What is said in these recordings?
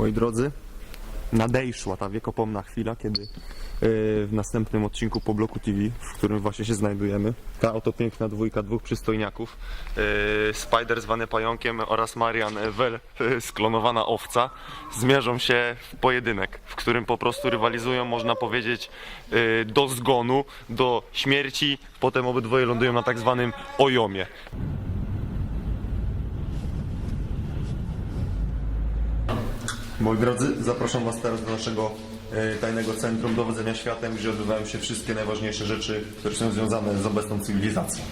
Moi drodzy, nadejszła ta wiekopomna chwila, kiedy yy, w następnym odcinku po Bloku TV, w którym właśnie się znajdujemy, ta oto piękna dwójka dwóch przystojniaków, yy, Spider zwany pająkiem oraz Marian Wel, yy, sklonowana owca, zmierzą się w pojedynek, w którym po prostu rywalizują, można powiedzieć, do zgonu, do śmierci, potem obydwoje lądują na tak zwanym ojomie. Moi drodzy, zapraszam Was teraz do naszego e, tajnego centrum dowodzenia światem, gdzie odbywają się wszystkie najważniejsze rzeczy, które są związane z obecną cywilizacją.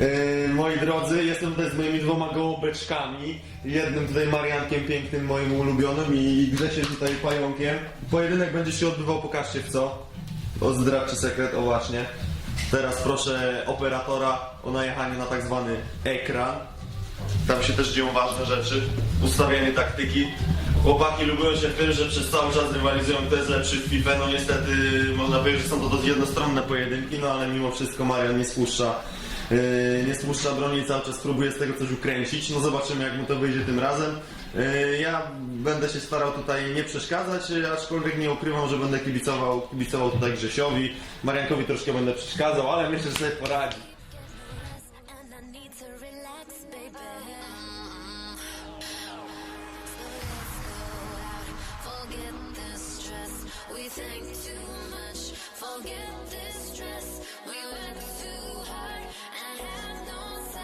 E, moi drodzy, jestem tutaj z moimi dwoma gołąbeczkami. Jednym tutaj Mariankiem pięknym, moim ulubionym i Grzesiem tutaj pająkiem. Pojedynek będzie się odbywał, pokażcie w co. O zdradczy sekret, o właśnie. Teraz proszę operatora o najechanie na tak zwany ekran. Tam się też dzieją ważne rzeczy. Ustawianie taktyki. Chłopaki lubią się tym, że przez cały czas rywalizują, kto jest lepszy w FIFA. No niestety można powiedzieć, że są to dość jednostronne pojedynki, no ale mimo wszystko Marian nie spuszcza, yy, nie spuszcza broni cały czas próbuje z tego coś ukręcić. No zobaczymy jak mu to wyjdzie tym razem. Yy, Ja będę się starał tutaj nie przeszkadzać, yy, aczkolwiek nie ukrywam, że będę kibicował, kibicował tutaj Grzesiowi. Mariankowi troszkę będę przeszkadzał, ale myślę, że sobie poradzi.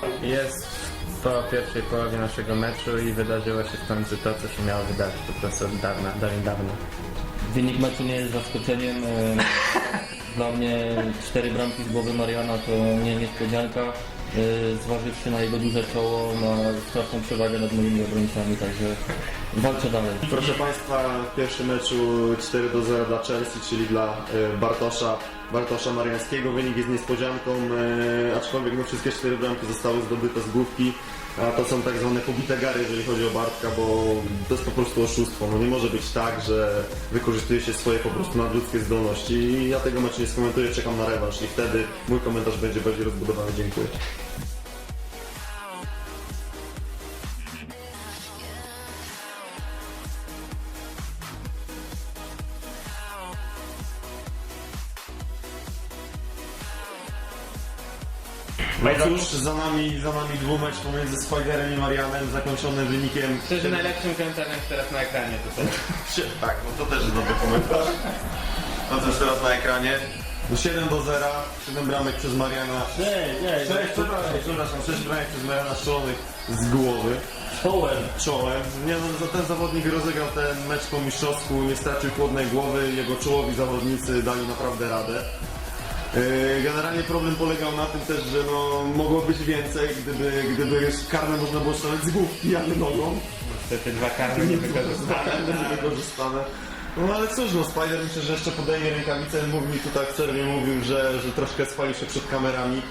No. Jest po pierwszej połowie naszego meczu i wydarzyło się w końcu to, co się miało wydarzyć po prostu od dawna, dawien dawno. Wynik meczu nie jest zaskoczeniem. e, Dla mnie cztery bramki z głowy Mariana to nie niespodzianka. e, Zważywszy na jego duże czoło, ma straszną przewagę nad moimi obrońcami, także walczę dalej. Proszę Państwa, w pierwszym meczu 4 do 0 dla Chelsea, czyli dla e, Bartosza, Bartosza Mariańskiego. Wynik jest niespodzianką, e, aczkolwiek no, wszystkie cztery bramki zostały zdobyte z główki. A to są tak zwane pobite gary, jeżeli chodzi o Bartka, bo to jest po prostu oszustwo. No nie może być tak, że wykorzystuje się swoje po prostu nadludzkie zdolności. I ja tego meczu nie skomentuję, czekam na rewanż i wtedy mój komentarz będzie bardziej rozbudowany. Dziękuję. No cóż, za nami, za nami dwumecz pomiędzy Spiderem i Marianem, zakończony wynikiem... Szczerze najlepszym komentarzem jest teraz na ekranie tutaj. Tak, no to też jest dobry komentarz. No cóż, teraz na ekranie. No 7 do 0, 7 bramek przez Mariana. Nie, nie, 6, przepraszam, przepraszam, 6 bramek przez Mariana strzelonych z głowy, Czołem. czołem. Nie no, za ten zawodnik rozegrał ten mecz po mistrzowsku, nie stracił chłodnej głowy, jego czołowi zawodnicy dali naprawdę radę. Yy, Generalnie problem polegał na tym też, że no, mogło być więcej, gdyby, gdyby karne można było strzelać z główki, a nie nogą. Niestety dwa karne nie wykorzystane. Nie wykorzystane. No ale cóż, no Spider myślę, że jeszcze podejmie rękawicę. Mówił mi tutaj w przerwie, mówił, że, że troszkę spalił się przed kamerami.